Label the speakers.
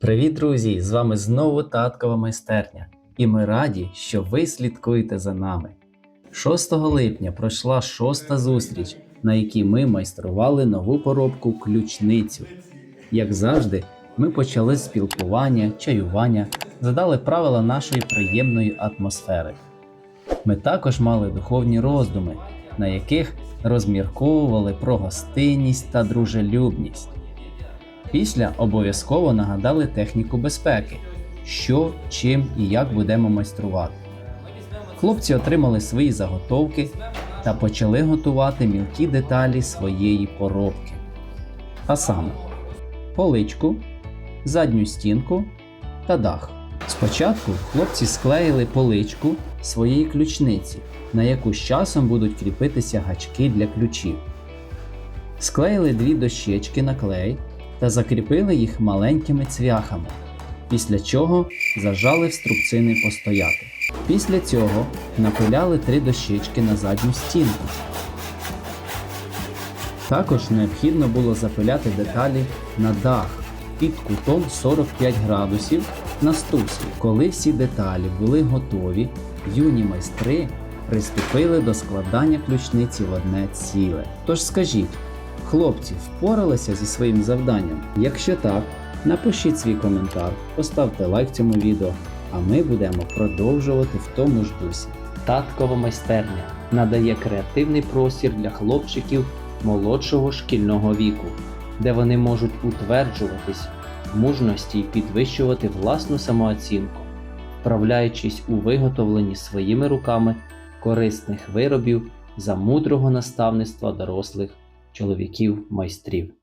Speaker 1: Привіт, друзі! З вами знову таткова майстерня, і ми раді, що ви слідкуєте за нами. 6 липня пройшла шоста зустріч, на якій ми майстрували нову поробку ключницю. Як завжди, ми почали спілкування, чаювання, задали правила нашої приємної атмосфери. Ми також мали духовні роздуми, на яких розмірковували про гостинність та дружелюбність. Після обов'язково нагадали техніку безпеки, що, чим і як будемо майструвати. Хлопці отримали свої заготовки та почали готувати мілкі деталі своєї поробки. А саме поличку, задню стінку та дах. Спочатку хлопці склеїли поличку своєї ключниці, на яку з часом будуть кріпитися гачки для ключів. Склеїли дві дощечки на клей та закріпили їх маленькими цвяхами, після чого зажали в струбцини постояти. Після цього напиляли три дощечки на задню стінку. Також необхідно було запиляти деталі на дах під кутом 45 градусів на струсі. Коли всі деталі були готові, юні майстри приступили до складання ключниці в одне ціле. Тож скажіть, хлопці впоралися зі своїм завданням? Якщо так, напишіть свій коментар, поставте лайк цьому відео, а ми будемо продовжувати в тому ж дусі. Таткова майстерня надає креативний простір для хлопчиків молодшого шкільного віку, де вони можуть утверджуватись в мужності і підвищувати власну самооцінку, вправляючись у виготовленні своїми руками корисних виробів за мудрого наставництва дорослих чоловіків-майстрів.